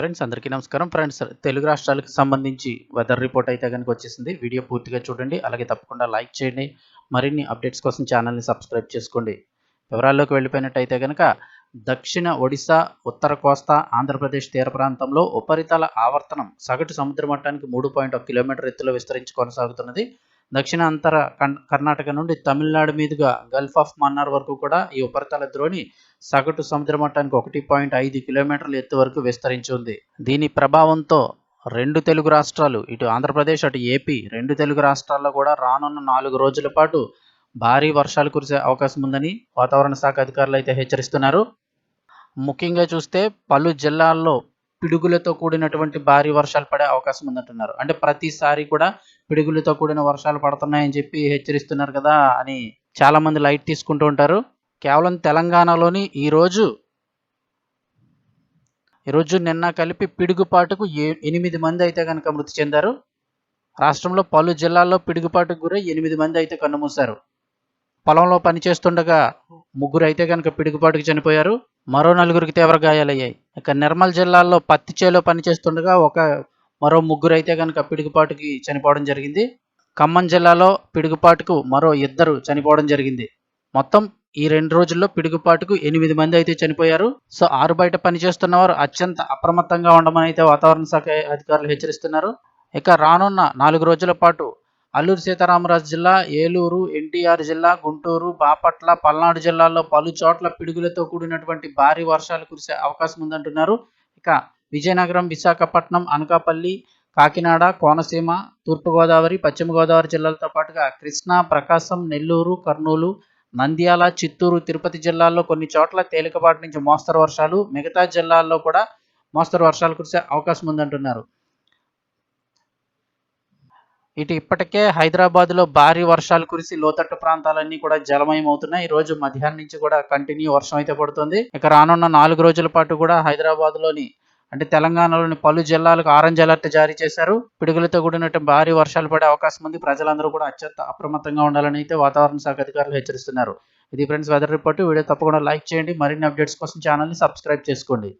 Friends అందరికీ నమస్కారం. Friends Telugu రాష్ట్రాలకు సంబంధించి వెదర్ రిపోర్ట్ అయితే కనుక వచ్చేసింది. వీడియో పూర్తిగా చూడండి. అలాగే తప్పకుండా లైక్ చేయండి. మరిన్ని అప్డేట్స్ కోసం ఛానల్ని సబ్స్క్రైబ్ చేసుకోండి. వివరాల్లోకి వెళ్ళిపోయినట్టయితే కనుక దక్షిణ ఒడిశా ఉత్తర కోస్తా ఆంధ్రప్రదేశ్ తీర ప్రాంతంలో ఉపరితల ఆవర్తనం సగటు సముద్ర మట్టానికి మూడు పాయింట్ ఒక కిలోమీటర్ ఎత్తులో విస్తరించి కొనసాగుతున్నది. దక్షిణాంతర కన్- కర్ణాటక నుండి తమిళనాడు మీదుగా గల్ఫ్ ఆఫ్ మన్నార్ వరకు కూడా ఈ ఉపరితల ద్రోణి సగటు సముద్ర మట్టానికి ఒకటి పాయింట్ ఐదు కిలోమీటర్ల ఎత్తు వరకు విస్తరించి ఉంది. దీని ప్రభావంతో రెండు తెలుగు రాష్ట్రాలు ఇటు ఆంధ్రప్రదేశ్ అటు ఏపీ రెండు తెలుగు రాష్ట్రాల్లో కూడా రానున్న నాలుగు రోజుల పాటు భారీ వర్షాలు కురిసే అవకాశం ఉందని వాతావరణ శాఖ అధికారులు అయితే హెచ్చరిస్తున్నారు. ముఖ్యంగా చూస్తే పలు జిల్లాల్లో పిడుగులతో కూడినటువంటి భారీ వర్షాలు పడే అవకాశం ఉందంటున్నారు. అంటే ప్రతిసారి కూడా పిడుగులతో కూడిన వర్షాలు పడుతున్నాయని చెప్పి హెచ్చరిస్తున్నారు కదా అని చాలా మంది లైట్ తీసుకుంటూ ఉంటారు. కేవలం తెలంగాణలోని ఈరోజు ఈరోజు నిన్న కలిపి పిడుగుపాటుకు ఎనిమిది మంది అయితే కనుక మృతి చెందారు. రాష్ట్రంలో పలు జిల్లాల్లో పిడుగుపాటుకు గురై ఎనిమిది మంది అయితే కన్నుమూశారు పొలంలో పనిచేస్తుండగా ముగ్గురు అయితే కనుక పిడుగుపాటుకు చనిపోయారు. మరో నలుగురికి తీవ్ర గాయాలయ్యాయి. ఇక నిర్మల్ జిల్లాలో పత్తి చేలో పనిచేస్తుండగా ఒక మరో ముగ్గురు అయితే కనుక పిడుగుపాటుకి చనిపోవడం జరిగింది. ఖమ్మం జిల్లాలో పిడుగుపాటుకు మరో ఇద్దరు చనిపోవడం జరిగింది. మొత్తం ఈ రెండు రోజుల్లో పిడుగుపాటుకు ఎనిమిది మంది అయితే చనిపోయారు. సో ఆరు బయట పనిచేస్తున్న వారు అత్యంత అప్రమత్తంగా ఉండమని అయితే వాతావరణ శాఖ అధికారులు హెచ్చరిస్తున్నారు. ఇక రానున్న నాలుగు రోజుల పాటు అల్లూరు సీతారామరాజు జిల్లా ఏలూరు ఎన్టీఆర్ జిల్లా గుంటూరు బాపట్ల పల్నాడు జిల్లాల్లో పలు చోట్ల పిడుగులతో కూడినటువంటి భారీ వర్షాలు కురిసే అవకాశం ఉందంటున్నారు. ఇక విజయనగరం విశాఖపట్నం అనకాపల్లి కాకినాడ కోనసీమ తూర్పుగోదావరి పశ్చిమ గోదావరి జిల్లాలతో పాటుగా కృష్ణా ప్రకాశం నెల్లూరు కర్నూలు నంద్యాల చిత్తూరు తిరుపతి జిల్లాల్లో కొన్ని చోట్ల తేలికపాటి నుంచి మోస్తరు వర్షాలు మిగతా జిల్లాల్లో కూడా మోస్తరు వర్షాలు కురిసే అవకాశం ఉందంటున్నారు. ఇటు ఇప్పటికే హైదరాబాద్లో భారీ వర్షాలు కురిసి లోతట్టు ప్రాంతాలన్నీ కూడా జలమయం అవుతున్నాయి ఈ రోజు మధ్యాహ్నం నుంచి కూడా కంటిన్యూ వర్షం అయితే పడుతుంది. ఇక రానున్న నాలుగు రోజుల పాటు కూడా హైదరాబాద్లోని అంటే తెలంగాణలోని పలు జిల్లాలకు ఆరెంజ్ అలర్ట్ జారీ చేశారు. పిడుగులతో కూడినట్టు భారీ వర్షాలు పడే అవకాశం ఉంది. ప్రజలందరూ కూడా అత్యంత అప్రమత్తంగా ఉండాలని అయితే వాతావరణ శాఖ అధికారులు హెచ్చరిస్తున్నారు. ఇది ఫ్రెండ్స్ వెదర్ రిపోర్ట్. వీడియో తప్పకుండా లైక్ చేయండి. మరిన్ని అప్డేట్స్ కోసం ఛానల్ని సబ్స్క్రైబ్ చేసుకోండి.